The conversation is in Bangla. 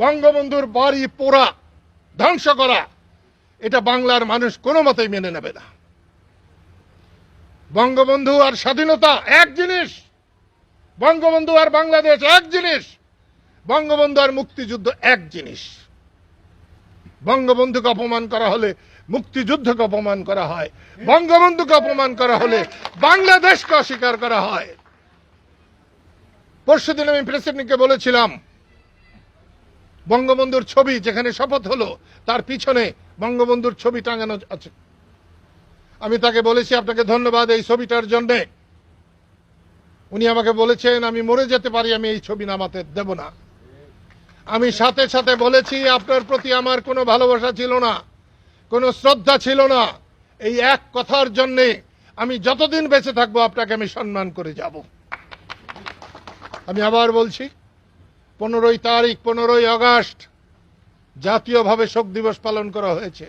বঙ্গবন্ধুর বাড়ি পোড়া, ধ্বংস করা, এটা বাংলার মানুষ কোনো মতেই মেনে নেবে না। বঙ্গবন্ধু আর স্বাধীনতা এক জিনিস, বঙ্গবন্ধু আর বাংলাদেশ এক জিনিস, বঙ্গবন্ধু আর মুক্তিযুদ্ধ এক জিনিস। বঙ্গবন্ধুকে অপমান করা হলে মুক্তিযুদ্ধকে অপমান করা হয়, বঙ্গবন্ধুকে অপমান করা হলে বাংলাদেশকে অস্বীকার করা হয়। পরশুদিন আমি প্রেসিডেন্টকে বলেছিলাম বঙ্গবন্ধুর ছবি যেখানে শপথ হলো, তার পিছনে বঙ্গবন্ধুর ছবি টাঙানো আছে। আমি তাকে বলেছি, আপনাকে ধন্যবাদ এই ছবিটার জন্য। উনি আমাকে বলেছেন, আমি মরে যেতে পারি, আমি এই ছবি নামাতে দেব না। আমি সাথে সাথে বলেছি, আপনার প্রতি আমার কোনো ভালোবাসা ছিল না, কোনো শ্রদ্ধা ছিল না। এই এক কথার জন্যে আমি যতদিন বেঁচে থাকব, আপনাকে আমি সম্মান করে যাব। আমি আবার বলছি পনেরোই তারিখ পনেরোই আগস্ট জাতীয়ভাবে শোক দিবস পালন করা হয়েছে।